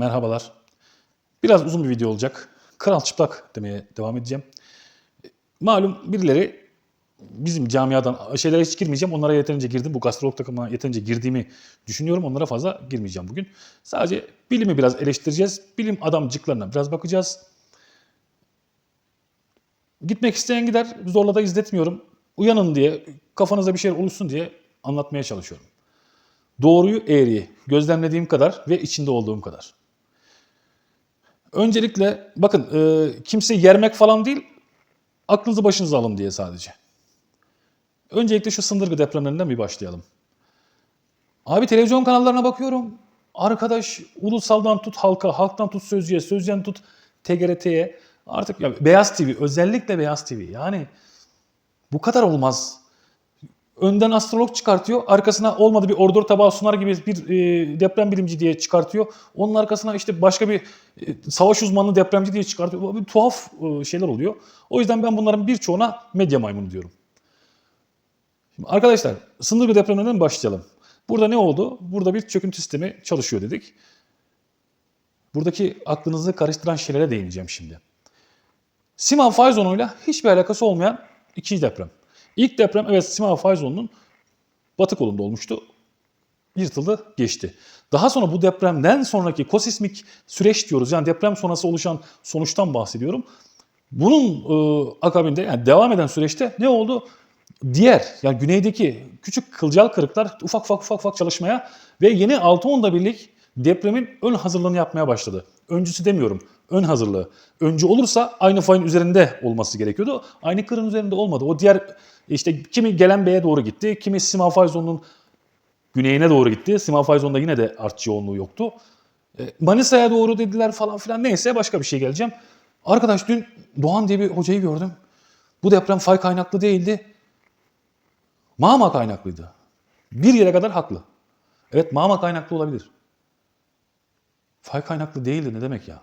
Merhabalar. Biraz uzun bir video olacak. Kral çıplak demeye devam edeceğim. Malum birileri bizim camiadan şeylere hiç girmeyeceğim. Onlara yeterince girdim. Bu gastrolog takımına yeterince girdiğimi düşünüyorum. Onlara fazla girmeyeceğim bugün. Sadece bilimi biraz eleştireceğiz. Bilim adamcıklarına biraz bakacağız. Gitmek isteyen gider. Zorla da izletmiyorum. Uyanın diye, kafanıza bir şeyler oluşsun diye anlatmaya çalışıyorum. Doğruyu, eğriyi gözlemlediğim kadar ve içinde olduğum kadar. Öncelikle bakın e, kimse yermek falan değil, aklınızı başınıza alın diye sadece. Öncelikle şu sındırgı depremlerinden bir başlayalım. Abi televizyon kanallarına bakıyorum. Arkadaş ulusaldan tut halka, halktan tut sözcüye, sözcüden tut TGRT'ye. Artık ya Beyaz TV, özellikle Beyaz TV. Yani bu kadar olmaz. Önden astrolog çıkartıyor. Arkasına olmadı bir ordor tabağı sunar gibi bir e, deprem bilimci diye çıkartıyor. Onun arkasına işte başka bir e, savaş uzmanı depremci diye çıkartıyor. Bir tuhaf e, şeyler oluyor. O yüzden ben bunların birçoğuna medya maymunu diyorum. Şimdi arkadaşlar sınırlı depremlerden başlayalım. Burada ne oldu? Burada bir çöküntü sistemi çalışıyor dedik. Buradaki aklınızı karıştıran şeylere değineceğim şimdi. Sima fay zonuyla hiçbir alakası olmayan ikinci deprem. İlk deprem evet Sima fay zonunun batı kolunda olmuştu. Yırtıldı, geçti. Daha sonra bu depremden sonraki kosismik süreç diyoruz. Yani deprem sonrası oluşan sonuçtan bahsediyorum. Bunun e, akabinde yani devam eden süreçte ne oldu? Diğer yani güneydeki küçük kılcal kırıklar ufak ufak ufak ufak çalışmaya ve yeni 6-10'da birlik depremin ön hazırlığını yapmaya başladı. Öncüsü demiyorum, ön hazırlığı. Öncü olursa aynı fayın üzerinde olması gerekiyordu. Aynı kırın üzerinde olmadı. O diğer işte kimi gelen beye doğru gitti, kimi Sima fay zonunun güneyine doğru gitti. Sima fay zonunda yine de artçı yoğunluğu yoktu. E, Manisa'ya doğru dediler falan filan neyse başka bir şey geleceğim. Arkadaş dün Doğan diye bir hocayı gördüm. Bu deprem fay kaynaklı değildi. Mağma kaynaklıydı. Bir yere kadar haklı. Evet mağma kaynaklı olabilir. Fay kaynaklı değildi ne demek ya?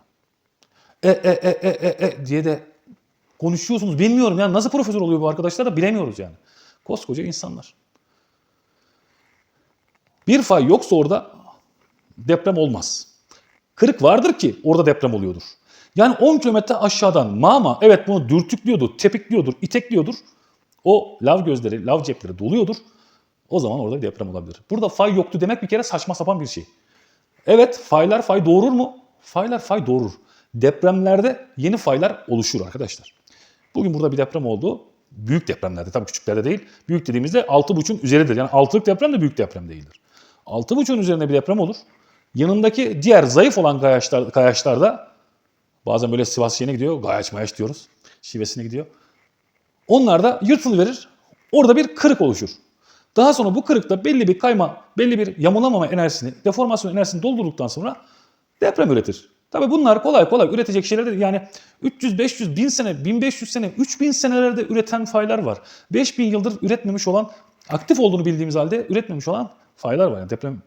E e e e e e diye de konuşuyorsunuz. Bilmiyorum yani nasıl profesör oluyor bu arkadaşlar da bilemiyoruz yani. Koskoca insanlar. Bir fay yoksa orada deprem olmaz. Kırık vardır ki orada deprem oluyordur. Yani 10 kilometre aşağıdan mağma evet bunu dürtüklüyordur, tepikliyordur, itekliyordur. O lav gözleri, lav cepleri doluyordur. O zaman orada bir deprem olabilir. Burada fay yoktu demek bir kere saçma sapan bir şey. Evet faylar fay doğurur mu? Faylar fay doğurur. Depremlerde yeni faylar oluşur arkadaşlar. Bugün burada bir deprem oldu. Büyük depremlerde tabii küçüklerde değil. Büyük dediğimizde 6.5'un üzeridir. Yani 6'lık deprem de büyük deprem değildir. 6.5'un üzerinde bir deprem olur. Yanındaki diğer zayıf olan kayaçlar, kayaçlarda bazen böyle Sivas şeyine gidiyor. Gayaç mayaç diyoruz. Şivesine gidiyor. Onlar da yırtılıverir. Orada bir kırık oluşur. Daha sonra bu kırıkta belli bir kayma, belli bir yamulamama enerjisini, deformasyon enerjisini doldurduktan sonra deprem üretir. Tabii bunlar kolay kolay üretecek şeyler değil. Yani 300, 500, 1000 sene, 1500 sene, 3000 senelerde üreten faylar var. 5000 yıldır üretmemiş olan, aktif olduğunu bildiğimiz halde üretmemiş olan faylar var. Yani deprem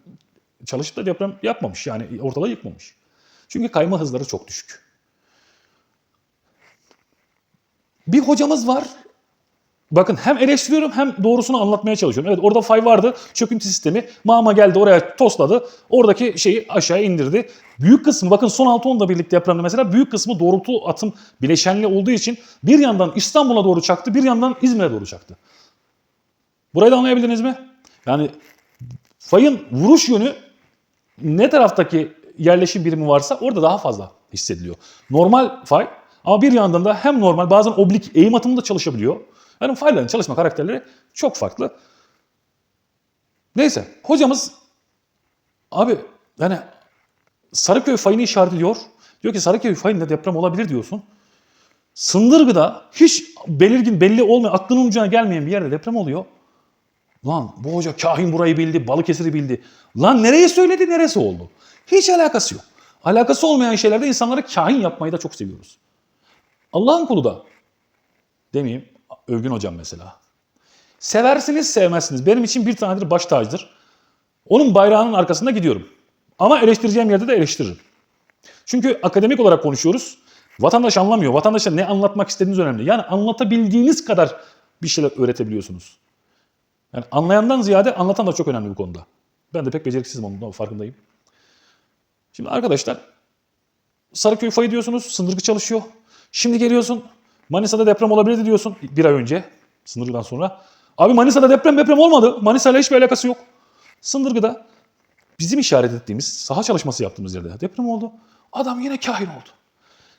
çalışıp da deprem yapmamış. Yani ortalığı yıkmamış. Çünkü kayma hızları çok düşük. Bir hocamız var. Bakın hem eleştiriyorum hem doğrusunu anlatmaya çalışıyorum. Evet orada fay vardı. Çöküntü sistemi. Mama geldi oraya tosladı. Oradaki şeyi aşağıya indirdi. Büyük kısmı bakın son 6-10'da birlik depremde mesela büyük kısmı doğrultu atım bileşenli olduğu için bir yandan İstanbul'a doğru çaktı bir yandan İzmir'e doğru çaktı. Burayı da anlayabildiniz mi? Yani fayın vuruş yönü ne taraftaki yerleşim birimi varsa orada daha fazla hissediliyor. Normal fay ama bir yandan da hem normal bazen oblik eğim atımı da çalışabiliyor. Yani fayların çalışma karakterleri çok farklı. Neyse hocamız abi yani Sarıköy fayını işaret ediyor. Diyor ki Sarıköy fayında deprem olabilir diyorsun. Sındırgı'da hiç belirgin belli olmayan aklının ucuna gelmeyen bir yerde deprem oluyor. Lan bu hoca kahin burayı bildi, Balıkesir'i bildi. Lan nereye söyledi, neresi oldu? Hiç alakası yok. Alakası olmayan şeylerde insanları kahin yapmayı da çok seviyoruz. Allah'ın kulu da demeyeyim Övgün hocam mesela. Seversiniz sevmezsiniz. Benim için bir tanedir baş tacıdır. Onun bayrağının arkasında gidiyorum. Ama eleştireceğim yerde de eleştiririm. Çünkü akademik olarak konuşuyoruz. Vatandaş anlamıyor. Vatandaşa ne anlatmak istediğiniz önemli. Yani anlatabildiğiniz kadar bir şeyler öğretebiliyorsunuz. Yani anlayandan ziyade anlatan da çok önemli bu konuda. Ben de pek beceriksizim onun farkındayım. Şimdi arkadaşlar Sarıköy fayı diyorsunuz. Sındırgı çalışıyor. Şimdi geliyorsun. Manisa'da deprem olabilirdi diyorsun bir ay önce. Sındırgıdan sonra. Abi Manisa'da deprem deprem olmadı. Manisa'yla hiçbir alakası yok. Sındırgı'da bizim işaret ettiğimiz saha çalışması yaptığımız yerde deprem oldu. Adam yine kahin oldu.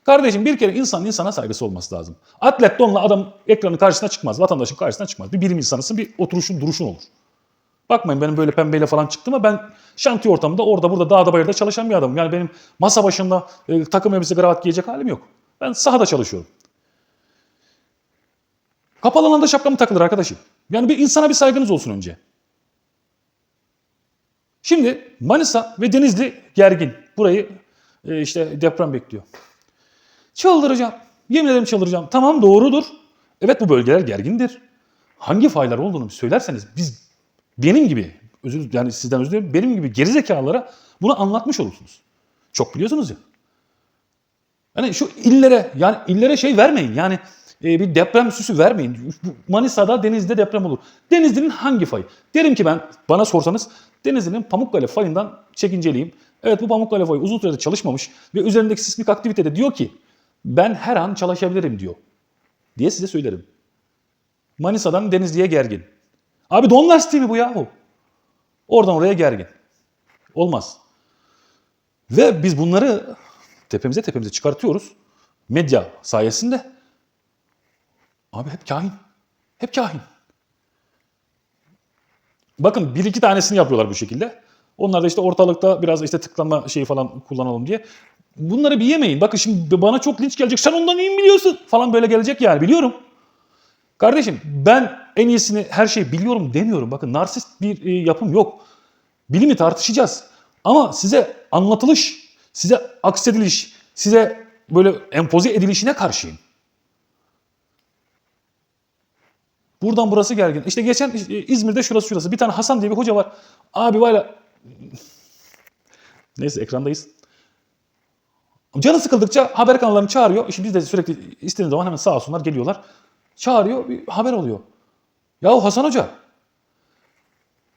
Kardeşim bir kere insanın insana saygısı olması lazım. Atlet donla adam ekranın karşısına çıkmaz. Vatandaşın karşısına çıkmaz. Bir bilim insanısın bir oturuşun duruşun olur. Bakmayın benim böyle pembeyle falan çıktığıma ben şantiye ortamında orada burada dağda bayırda çalışan bir adamım. Yani benim masa başında e, takım elbise kravat giyecek halim yok. Ben sahada çalışıyorum. Kapalı alanda şapka mı takılır arkadaşım? Yani bir insana bir saygınız olsun önce. Şimdi Manisa ve Denizli gergin. Burayı e, işte deprem bekliyor. Çıldıracağım. Yemin ederim çıldıracağım. Tamam doğrudur. Evet bu bölgeler gergindir. Hangi faylar olduğunu söylerseniz biz benim gibi özür yani sizden özür dilerim benim gibi gerizekalılara bunu anlatmış olursunuz. Çok biliyorsunuz ya. Yani şu illere yani illere şey vermeyin. Yani e, bir deprem süsü vermeyin. Manisa'da Denizli'de deprem olur. Denizli'nin hangi fayı? Derim ki ben bana sorsanız Denizli'nin Pamukkale fayından çekinceliyim. Evet bu Pamukkale fayı uzun süredir çalışmamış ve üzerindeki sismik aktivitede diyor ki ben her an çalışabilirim diyor. Diye size söylerim. Manisa'dan Denizli'ye gergin. Abi don lastiği mi bu yahu? Oradan oraya gergin. Olmaz. Ve biz bunları tepemize tepemize çıkartıyoruz. Medya sayesinde. Abi hep kahin. Hep kahin. Bakın bir iki tanesini yapıyorlar bu şekilde. Onlar da işte ortalıkta biraz işte tıklama şeyi falan kullanalım diye. Bunları bir yemeyin. Bakın şimdi bana çok linç gelecek. Sen ondan iyi mi biliyorsun? Falan böyle gelecek yani biliyorum. Kardeşim ben en iyisini her şeyi biliyorum demiyorum. Bakın narsist bir e, yapım yok. Bilimi tartışacağız. Ama size anlatılış, size aksediliş, size böyle empoze edilişine karşıyım. Buradan burası gergin. İşte geçen İzmir'de şurası şurası. Bir tane Hasan diye bir hoca var. Abi var ya... Neyse ekrandayız. Canı sıkıldıkça haber kanallarını çağırıyor. İşte biz de sürekli istediğimiz zaman hemen sağ olsunlar geliyorlar. Çağırıyor bir haber oluyor. Yahu Hasan Hoca.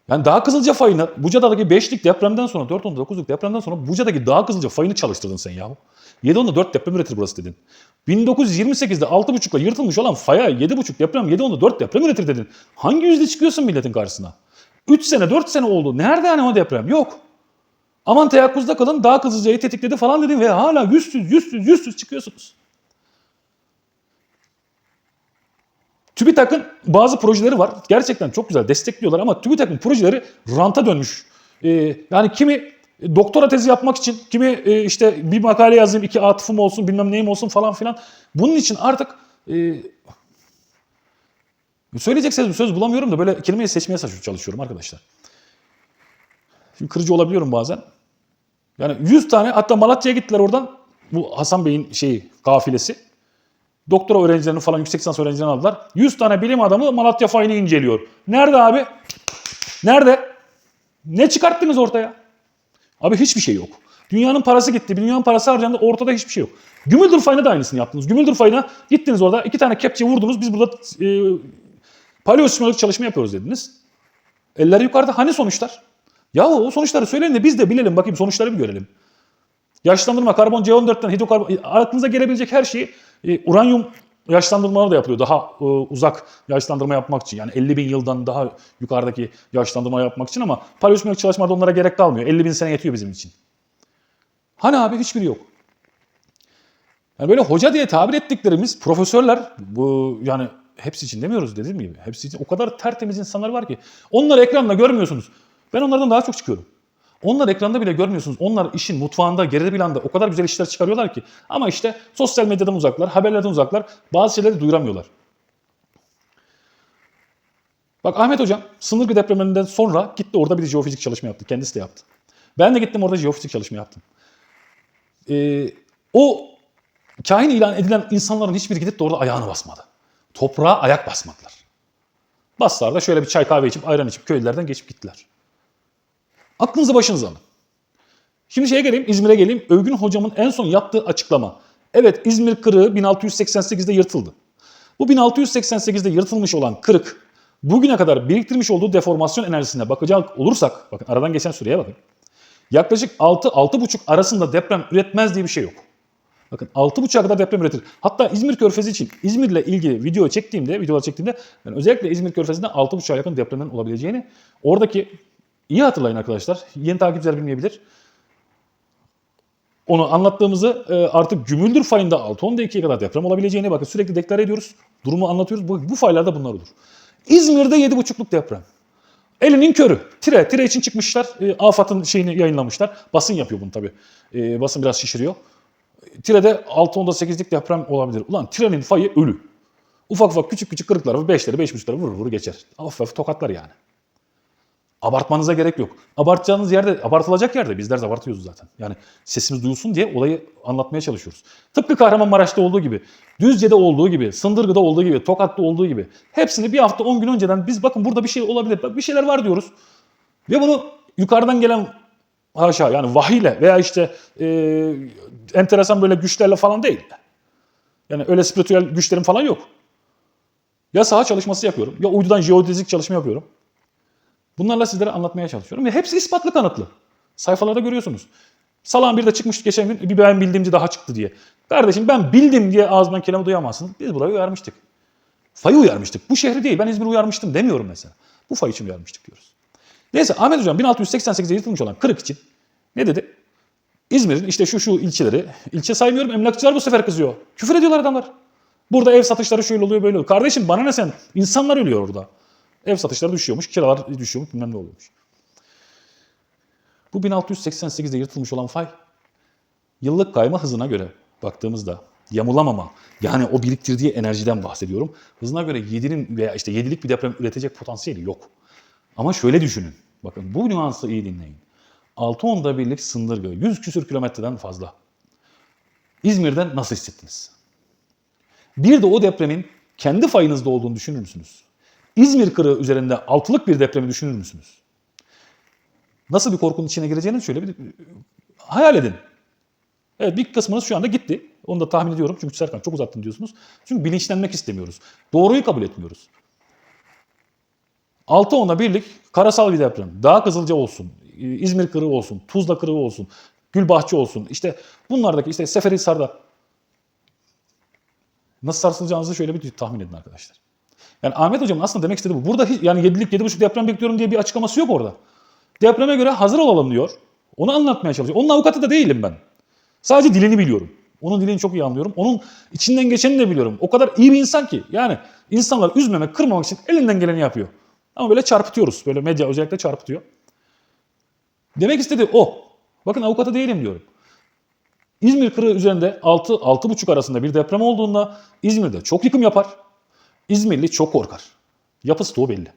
Yani Dağ Kızılca fayını Buca'daki 5'lik depremden sonra 4.9'luk depremden sonra Buca'daki Dağ Kızılca fayını çalıştırdın sen yahu. 7.10'da 4 deprem üretir burası dedin. 1928'de 6.5'la yırtılmış olan faya 7.5 deprem 7.10'da 4 deprem üretir dedin. Hangi yüzde çıkıyorsun milletin karşısına? 3 sene 4 sene oldu. Nerede yani o deprem? Yok. Aman teyakkuzda kalın Dağ Kızılca'yı tetikledi falan dedin ve hala yüzsüz yüzsüz yüzsüz çıkıyorsunuz. TÜBİTAK'ın bazı projeleri var. Gerçekten çok güzel destekliyorlar ama TÜBİTAK'ın projeleri ranta dönmüş. Ee, yani kimi doktora tezi yapmak için, kimi e, işte bir makale yazayım, iki atıfım olsun, bilmem neyim olsun falan filan. Bunun için artık e, söyleyecek söz, söz bulamıyorum da böyle kelimeyi seçmeye çalışıyorum arkadaşlar. Şimdi kırıcı olabiliyorum bazen. Yani 100 tane hatta Malatya'ya gittiler oradan. Bu Hasan Bey'in şeyi kafilesi. Doktora öğrencilerini falan yüksek lisans öğrencilerini aldılar. 100 tane bilim adamı Malatya fayını inceliyor. Nerede abi? Nerede? Ne çıkarttınız ortaya? Abi hiçbir şey yok. Dünyanın parası gitti. Dünyanın parası harcandı. Ortada hiçbir şey yok. Gümüldür fayına da aynısını yaptınız. Gümüldür fayına gittiniz orada. iki tane kepçe vurdunuz. Biz burada e, paleosismolojik çalışma yapıyoruz dediniz. Eller yukarıda. Hani sonuçlar? Yahu o sonuçları söyleyin de biz de bilelim. Bakayım sonuçları bir görelim. Yaşlandırma, karbon C14'ten hidrokarbon, aklınıza gelebilecek her şeyi e, uranyum yaşlandırmaları da yapılıyor. Daha e, uzak yaşlandırma yapmak için. Yani 50 bin yıldan daha yukarıdaki yaşlandırma yapmak için ama paleosismolojik çalışmalarda onlara gerek kalmıyor. 50 bin sene yetiyor bizim için. Hani abi hiçbiri yok. Yani böyle hoca diye tabir ettiklerimiz profesörler bu yani hepsi için demiyoruz dediğim gibi. Hepsi için o kadar tertemiz insanlar var ki. Onları ekranda görmüyorsunuz. Ben onlardan daha çok çıkıyorum. Onlar ekranda bile görmüyorsunuz. Onlar işin mutfağında, geride planda o kadar güzel işler çıkarıyorlar ki. Ama işte sosyal medyadan uzaklar, haberlerden uzaklar. Bazı şeyleri duyuramıyorlar. Bak Ahmet Hocam sınırgı depreminden sonra gitti orada bir jeofizik çalışma yaptı. Kendisi de yaptı. Ben de gittim orada jeofizik çalışma yaptım. Ee, o kahin ilan edilen insanların hiçbiri gidip de orada ayağını basmadı. Toprağa ayak basmadılar. Baslar da şöyle bir çay kahve içip ayran içip köylülerden geçip gittiler. Aklınızı başınıza alın. Şimdi şeye geleyim, İzmir'e geleyim. Övgün hocamın en son yaptığı açıklama. Evet İzmir kırığı 1688'de yırtıldı. Bu 1688'de yırtılmış olan kırık bugüne kadar biriktirmiş olduğu deformasyon enerjisine bakacak olursak, bakın aradan geçen süreye bakın. Yaklaşık 6-6,5 arasında deprem üretmez diye bir şey yok. Bakın 6.5'a kadar deprem üretir. Hatta İzmir Körfezi için İzmir'le ilgili video çektiğimde, videolar çektiğimde ben özellikle İzmir Körfezi'nde 6.5'a yakın depremlerin olabileceğini oradaki iyi hatırlayın arkadaşlar. Yeni takipçiler bilmeyebilir. Onu anlattığımızı e, artık Gümüldür fayında 6-10'da 2'ye kadar deprem olabileceğini bakın sürekli deklare ediyoruz. Durumu anlatıyoruz. Bu, bu faylarda bunlar olur. İzmir'de 7.5'luk deprem. Elinin körü. Tire. Tire için çıkmışlar. E, AFAD'ın şeyini yayınlamışlar. Basın yapıyor bunu tabii. E, basın biraz şişiriyor. Tire'de 6-10'da 8'lik deprem olabilir. Ulan Tire'nin fayı ölü. Ufak ufak küçük küçük kırıklar, 5'leri 5.5'ları vurur vurur geçer. Hafif hafif tokatlar yani. Abartmanıza gerek yok. Abartacağınız yerde, abartılacak yerde bizler de abartıyoruz zaten. Yani sesimiz duyulsun diye olayı anlatmaya çalışıyoruz. Tıpkı Kahramanmaraş'ta olduğu gibi, Düzce'de olduğu gibi, Sındırgı'da olduğu gibi, Tokat'ta olduğu gibi. Hepsini bir hafta 10 gün önceden biz bakın burada bir şey olabilir, bir şeyler var diyoruz. Ve bunu yukarıdan gelen haşa yani vahiyle veya işte e, enteresan böyle güçlerle falan değil. Yani öyle spiritüel güçlerim falan yok. Ya saha çalışması yapıyorum ya uydudan jeodezik çalışma yapıyorum. Bunlarla sizlere anlatmaya çalışıyorum ve hepsi ispatlı kanıtlı. Sayfalarda görüyorsunuz. Salağın bir de çıkmış geçen gün bir ben bildiğimci daha çıktı diye. Kardeşim ben bildim diye ağzımdan kelime duyamazsınız. Biz burayı uyarmıştık. Fayı uyarmıştık. Bu şehri değil ben İzmir'i uyarmıştım demiyorum mesela. Bu fay için uyarmıştık diyoruz. Neyse Ahmet Hocam 1688'de yırtılmış olan kırık için ne dedi? İzmir'in işte şu şu ilçeleri, ilçe saymıyorum emlakçılar bu sefer kızıyor. Küfür ediyorlar adamlar. Burada ev satışları şöyle oluyor böyle oluyor. Kardeşim bana ne sen? İnsanlar ölüyor orada. Ev satışları düşüyormuş, kiralar düşüyormuş, bilmem ne oluyormuş. Bu 1688'de yırtılmış olan fay yıllık kayma hızına göre baktığımızda yamulamama yani o biriktirdiği enerjiden bahsediyorum. Hızına göre 7'nin veya işte 7'lik bir deprem üretecek potansiyeli yok. Ama şöyle düşünün. Bakın bu nüansı iyi dinleyin. 6 onda birlik sındırgı 100 küsür kilometreden fazla. İzmir'den nasıl hissettiniz? Bir de o depremin kendi fayınızda olduğunu düşünür müsünüz? İzmir kırığı üzerinde altılık bir depremi düşünür müsünüz? Nasıl bir korkunun içine gireceğini şöyle bir hayal edin. Evet bir kısmınız şu anda gitti. Onu da tahmin ediyorum çünkü Serkan çok uzattın diyorsunuz. Çünkü bilinçlenmek istemiyoruz. Doğruyu kabul etmiyoruz. 6 ona birlik karasal bir deprem. Dağ Kızılca olsun, İzmir kırığı olsun, Tuzla kırığı olsun, Gülbahçe olsun. İşte bunlardaki işte Seferihisar'da nasıl sarsılacağınızı şöyle bir tahmin edin arkadaşlar. Yani Ahmet Hocam aslında demek istediği bu. Burada hiç, yani 7'lik 7,5 deprem bekliyorum diye bir açıklaması yok orada. Depreme göre hazır olalım diyor. Onu anlatmaya çalışıyor. Onun avukatı da değilim ben. Sadece dilini biliyorum. Onun dilini çok iyi anlıyorum. Onun içinden geçeni de biliyorum. O kadar iyi bir insan ki. Yani insanlar üzmemek, kırmamak için elinden geleni yapıyor. Ama böyle çarpıtıyoruz. Böyle medya özellikle çarpıtıyor. Demek istediği o. Bakın avukatı değilim diyorum. İzmir kırığı üzerinde 6-6,5 arasında bir deprem olduğunda İzmir'de çok yıkım yapar. İzmirli çok korkar. Yapısı da o belli.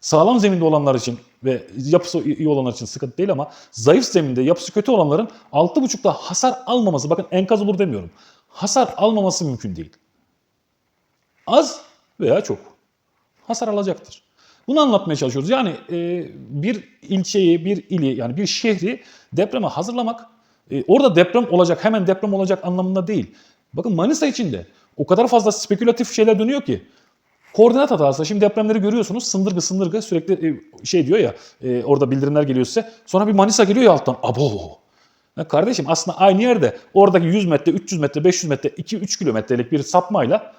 Sağlam zeminde olanlar için ve yapısı iyi olanlar için sıkıntı değil ama zayıf zeminde yapısı kötü olanların 6,5'da hasar almaması, bakın enkaz olur demiyorum. Hasar almaması mümkün değil. Az veya çok. Hasar alacaktır. Bunu anlatmaya çalışıyoruz. Yani e, bir ilçeyi, bir ili yani bir şehri depreme hazırlamak e, orada deprem olacak, hemen deprem olacak anlamında değil. Bakın Manisa için de o kadar fazla spekülatif şeyler dönüyor ki. Koordinat hatası. Şimdi depremleri görüyorsunuz. Sındırgı sındırgı sürekli e, şey diyor ya e, orada bildirimler geliyor size. Sonra bir Manisa geliyor ya alttan. Abo. Ya kardeşim aslında aynı yerde oradaki 100 metre, 300 metre, 500 metre, 2-3 kilometrelik bir sapmayla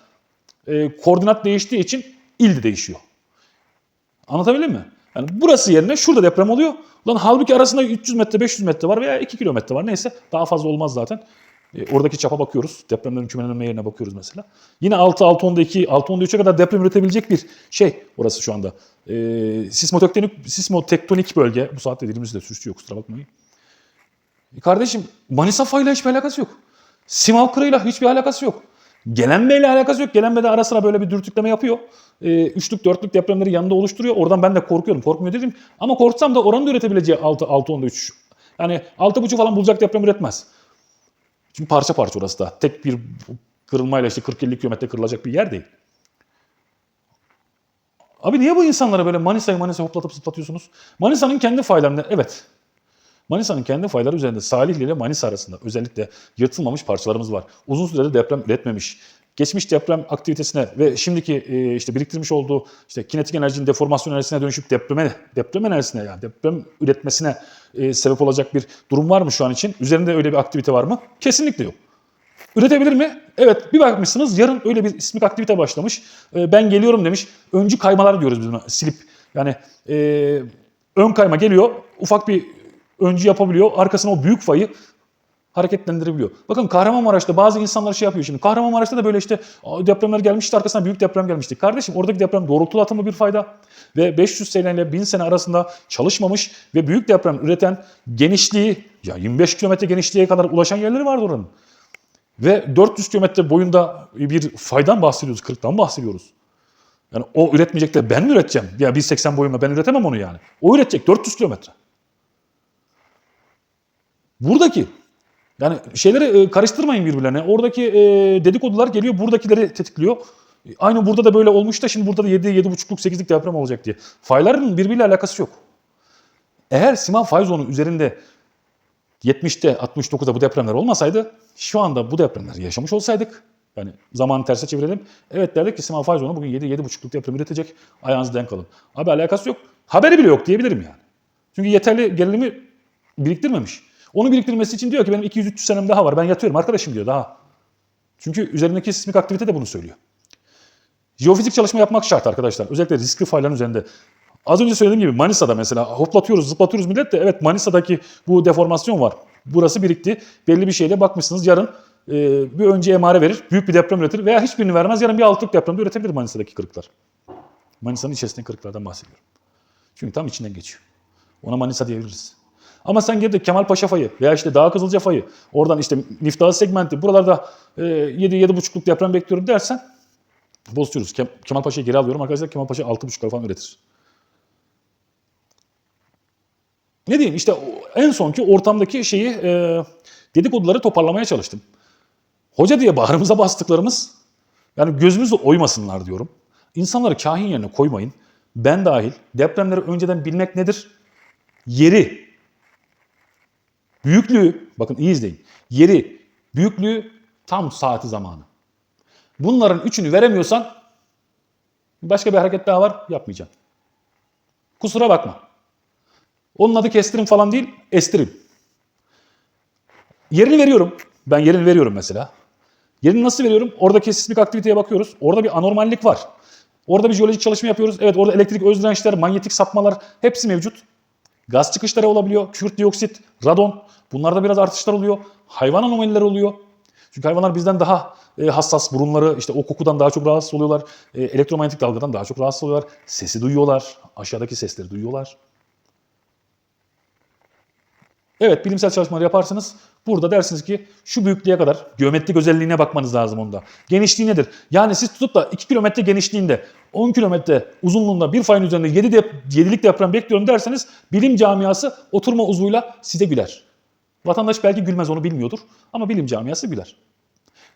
e, koordinat değiştiği için il de değişiyor. Anlatabildim mi? Yani burası yerine şurada deprem oluyor. Lan halbuki arasında 300 metre, 500 metre var veya 2 kilometre var. Neyse daha fazla olmaz zaten. E, oradaki çapa bakıyoruz. Depremlerin kümelenme yerine bakıyoruz mesela. Yine 6, 6, 10'da 2, 6, 10'da 3'e kadar deprem üretebilecek bir şey orası şu anda. E, sismotektonik, sismotektonik bölge. Bu saatte dilimizde sürçüyor kusura bakmayın. E kardeşim Manisa fayla hiçbir alakası yok. Simav kırığıyla hiçbir alakası yok. Gelenmeyle alakası yok. Gelenmede ara sıra böyle bir dürtükleme yapıyor. E, üçlük, dörtlük depremleri yanında oluşturuyor. Oradan ben de korkuyorum. Korkmuyor dedim. Ama korksam da oranın da üretebileceği 6, 6, 10'da 3. Yani 6,5 falan bulacak deprem üretmez. Çünkü parça parça orası da. Tek bir kırılmayla işte 40-50 kilometre kırılacak bir yer değil. Abi niye bu insanlara böyle Manisa'yı Manisa hoplatıp zıplatıyorsunuz? Manisa'nın kendi faylarında evet. Manisa'nın kendi fayları üzerinde Salihli ile Manisa arasında özellikle yırtılmamış parçalarımız var. Uzun sürede deprem üretmemiş. Geçmiş deprem aktivitesine ve şimdiki e, işte biriktirmiş olduğu işte kinetik enerjinin deformasyon enerjisine dönüşüp depreme deprem enerjisine yani deprem üretmesine e, sebep olacak bir durum var mı şu an için? Üzerinde öyle bir aktivite var mı? Kesinlikle yok. Üretebilir mi? Evet. Bir bakmışsınız yarın öyle bir ismik aktivite başlamış. Ee, ben geliyorum demiş. Öncü kaymalar diyoruz biz buna. Silip. Yani e, ön kayma geliyor. Ufak bir öncü yapabiliyor. Arkasına o büyük fayı hareketlendirebiliyor. Bakın Kahramanmaraş'ta bazı insanlar şey yapıyor şimdi. Kahramanmaraş'ta da böyle işte "Aa, depremler gelmişti arkasına büyük deprem gelmişti. Kardeşim oradaki deprem doğrultulu atımı bir fayda. Ve 500 sene ile 1000 sene arasında çalışmamış ve büyük deprem üreten genişliği ya 25 kilometre genişliğe kadar ulaşan yerleri vardı oranın. Ve 400 kilometre boyunda bir faydan bahsediyoruz, kırıktan bahsediyoruz. Yani o üretmeyecek de ben mi üreteceğim? Ya 1.80 boyumla ben üretemem onu yani. O üretecek 400 kilometre. Buradaki yani şeyleri e, karıştırmayın birbirlerine. Oradaki e, dedikodular geliyor, buradakileri tetikliyor. Aynı burada da böyle olmuş da şimdi burada da 7, 7,5'luk 8'lik deprem olacak diye. Fayların birbiriyle alakası yok. Eğer Siman fay zonu üzerinde 70'te 69'da bu depremler olmasaydı şu anda bu depremleri yaşamış olsaydık yani zamanı terse çevirelim. Evet derdik ki Siman fay zonu bugün 7-7,5'luk deprem üretecek. Ayağınızı denk alın. Abi alakası yok. Haberi bile yok diyebilirim yani. Çünkü yeterli gerilimi biriktirmemiş. Onu biriktirmesi için diyor ki benim 200-300 senem daha var. Ben yatıyorum arkadaşım diyor daha. Çünkü üzerindeki sismik aktivite de bunu söylüyor. Jeofizik çalışma yapmak şart arkadaşlar. Özellikle riskli fayların üzerinde. Az önce söylediğim gibi Manisa'da mesela hoplatıyoruz, zıplatıyoruz millet de evet Manisa'daki bu deformasyon var. Burası birikti. Belli bir şeyle bakmışsınız yarın e, bir önce emare verir, büyük bir deprem üretir veya hiçbirini vermez. Yarın bir altılık depremde üretebilir Manisa'daki kırıklar. Manisa'nın içerisindeki kırıklardan bahsediyorum. Çünkü tam içinden geçiyor. Ona Manisa diyebiliriz. Ama sen gidip Kemalpaşa fayı veya işte Dağ Kızılca fayı, oradan işte Niftahı segmenti, buralarda e, 7-7,5'luk deprem bekliyorum dersen bozuyoruz. Kem, Kemalpaşa'yı geri alıyorum arkadaşlar. Kemalpaşa 6,5'lar falan üretir. Ne diyeyim işte en sonki ortamdaki şeyi e, dedikoduları toparlamaya çalıştım. Hoca diye bağrımıza bastıklarımız yani gözümüzü oymasınlar diyorum. İnsanları kahin yerine koymayın. Ben dahil depremleri önceden bilmek nedir? Yeri, büyüklüğü, bakın iyi izleyin. Yeri, büyüklüğü, tam saati zamanı. Bunların üçünü veremiyorsan başka bir hareket daha var yapmayacağım. Kusura bakma. Onun adı kestirim falan değil, estirim. Yerini veriyorum. Ben yerini veriyorum mesela. Yerini nasıl veriyorum? Oradaki sismik aktiviteye bakıyoruz. Orada bir anormallik var. Orada bir jeolojik çalışma yapıyoruz. Evet orada elektrik öz dirençler, manyetik sapmalar hepsi mevcut. Gaz çıkışları olabiliyor. Kükürt dioksit, radon. Bunlarda biraz artışlar oluyor. Hayvan anomalileri oluyor. Çünkü hayvanlar bizden daha e, hassas burunları işte o kokudan daha çok rahatsız oluyorlar. E, elektromanyetik dalgadan daha çok rahatsız oluyorlar. Sesi duyuyorlar. Aşağıdaki sesleri duyuyorlar. Evet bilimsel çalışmalar yaparsınız. Burada dersiniz ki şu büyüklüğe kadar geometrik özelliğine bakmanız lazım onda. Genişliği nedir? Yani siz tutup da 2 kilometre genişliğinde 10 kilometre uzunluğunda bir fayın üzerinde 7 dep 7'lik deprem bekliyorum derseniz bilim camiası oturma uzvuyla size güler. Vatandaş belki gülmez onu bilmiyordur ama bilim camiası güler.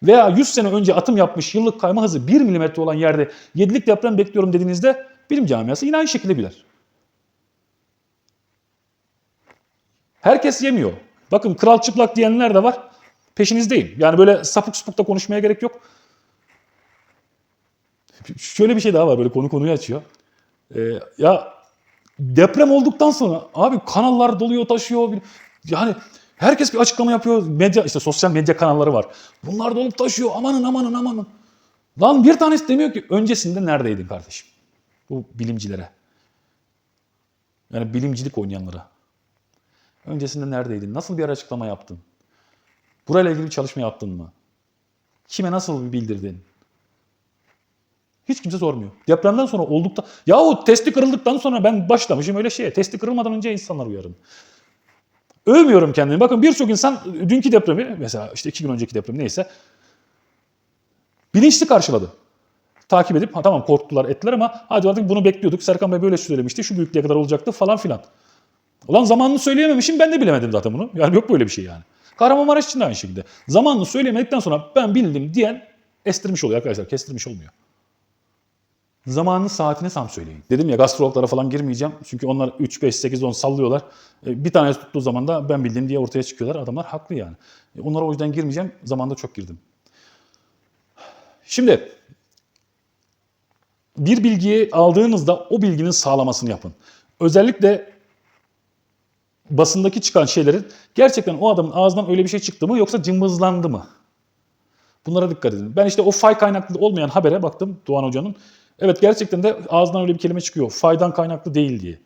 Veya 100 sene önce atım yapmış yıllık kayma hızı 1 milimetre olan yerde 7'lik deprem bekliyorum dediğinizde bilim camiası yine aynı şekilde güler. Herkes yemiyor. Bakın kral çıplak diyenler de var. Peşinizdeyim. Yani böyle sapık sapık da konuşmaya gerek yok. Şöyle bir şey daha var böyle konu konuyu açıyor. Ee, ya deprem olduktan sonra abi kanallar doluyor taşıyor. Yani herkes bir açıklama yapıyor. Medya işte sosyal medya kanalları var. Bunlar dolup taşıyor. Amanın amanın amanın. Lan bir tanesi demiyor ki öncesinde neredeydin kardeşim? Bu bilimcilere. Yani bilimcilik oynayanlara. Öncesinde neredeydin? Nasıl bir açıklama yaptın? Burayla ilgili bir çalışma yaptın mı? Kime nasıl bir bildirdin? Hiç kimse sormuyor. Depremden sonra oldukta... Yahu testi kırıldıktan sonra ben başlamışım öyle şeye. Testi kırılmadan önce insanlar uyarın. Övmüyorum kendimi. Bakın birçok insan dünkü depremi mesela işte iki gün önceki deprem neyse bilinçli karşıladı. Takip edip ha, tamam korktular ettiler ama hadi artık bunu bekliyorduk. Serkan Bey böyle söylemişti. Şu büyüklüğe kadar olacaktı falan filan. Ulan zamanını söyleyememişim ben de bilemedim zaten bunu. Yani yok böyle bir şey yani. Kahramanmaraş için de aynı şekilde. Zamanını söyleyemedikten sonra ben bildim diyen estirmiş oluyor arkadaşlar. Kestirmiş olmuyor. Zamanını saatini tam söyleyin. Dedim ya gastrologlara falan girmeyeceğim. Çünkü onlar 3, 5, 8, 10 sallıyorlar. E, Bir tanesi tuttuğu zaman da ben bildim diye ortaya çıkıyorlar. Adamlar haklı yani. E, Onlara o yüzden girmeyeceğim. Zamanda çok girdim. Şimdi bir bilgiyi aldığınızda o bilginin sağlamasını yapın. Özellikle basındaki çıkan şeylerin gerçekten o adamın ağzından öyle bir şey çıktı mı yoksa cımbızlandı mı? Bunlara dikkat edin. Ben işte o fay kaynaklı olmayan habere baktım Doğan Hoca'nın. Evet gerçekten de ağzından öyle bir kelime çıkıyor. Faydan kaynaklı değil diye.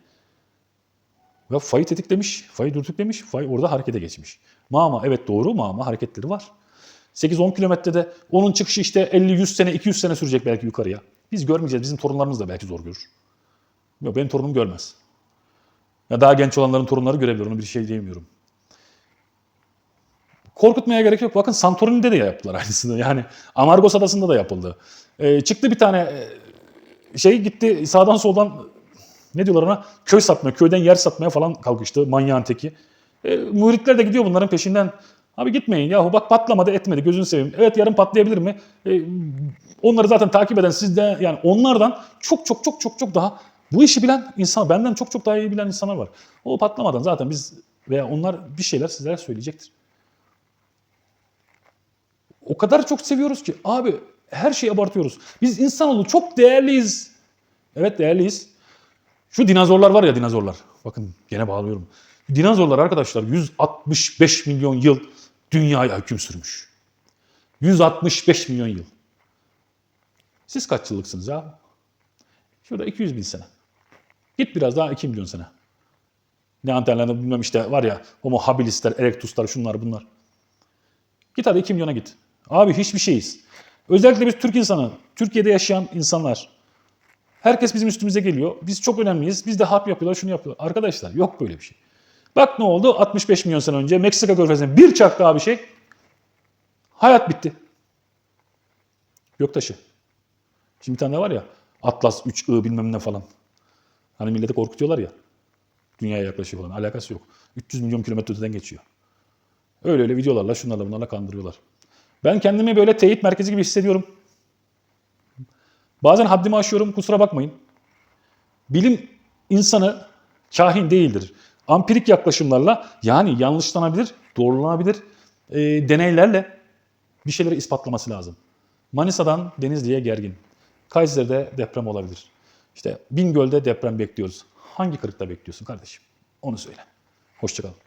Ve fayı tetiklemiş, fayı dürtüklemiş, fay orada harekete geçmiş. Mama evet doğru mama hareketleri var. 8-10 kilometrede onun çıkışı işte 50-100 sene, 200 sene sürecek belki yukarıya. Biz görmeyeceğiz. Bizim torunlarımız da belki zor görür. Yok benim torunum görmez. Ya daha genç olanların torunları görebilir. Onu bir şey diyemiyorum. Korkutmaya gerek yok. Bakın Santorini'de de yaptılar aynısını. Yani Amargos Adası'nda da yapıldı. Ee, çıktı bir tane e, şey gitti sağdan soldan ne diyorlar ona? Köy satmaya, köyden yer satmaya falan kalkıştı manyağın teki. E, muritler de gidiyor bunların peşinden. Abi gitmeyin yahu bak patlamadı etmedi gözünü seveyim. Evet yarın patlayabilir mi? E, onları zaten takip eden sizde yani onlardan çok çok çok çok çok daha bu işi bilen insan benden çok çok daha iyi bilen insanlar var. O patlamadan zaten biz veya onlar bir şeyler sizlere söyleyecektir. O kadar çok seviyoruz ki abi her şeyi abartıyoruz. Biz insanoğlu çok değerliyiz. Evet değerliyiz. Şu dinozorlar var ya dinozorlar. Bakın gene bağlıyorum. Dinozorlar arkadaşlar 165 milyon yıl dünyaya hüküm sürmüş. 165 milyon yıl. Siz kaç yıllıksınız ya? Şurada 200 bin sene. Git biraz daha 2 milyon sene. Neandertalerde bilmem işte var ya Homo habilisler, erectuslar şunlar bunlar. Git hadi 2 milyona git. Abi hiçbir şeyiz. Özellikle biz Türk insanı, Türkiye'de yaşayan insanlar. Herkes bizim üstümüze geliyor. Biz çok önemliyiz. Biz de harp yapıyorlar, şunu yapıyorlar. Arkadaşlar yok böyle bir şey. Bak ne oldu? 65 milyon sene önce Meksika körfezinden bir çaktı abi şey. Hayat bitti. Göktaşı. Şimdi bir tane daha var ya Atlas 3I bilmem ne falan. Hani milleti korkutuyorlar ya. Dünyaya yaklaşıyor falan. Alakası yok. 300 milyon kilometre öteden geçiyor. Öyle öyle videolarla şunlarla bunlarla kandırıyorlar. Ben kendimi böyle teyit merkezi gibi hissediyorum. Bazen haddimi aşıyorum kusura bakmayın. Bilim insanı kahin değildir. Ampirik yaklaşımlarla yani yanlışlanabilir, doğrulanabilir e, deneylerle bir şeyleri ispatlaması lazım. Manisa'dan Denizli'ye gergin. Kayseri'de deprem olabilir. İşte Bingöl'de deprem bekliyoruz. Hangi kırıkta bekliyorsun kardeşim? Onu söyle. Hoşçakalın.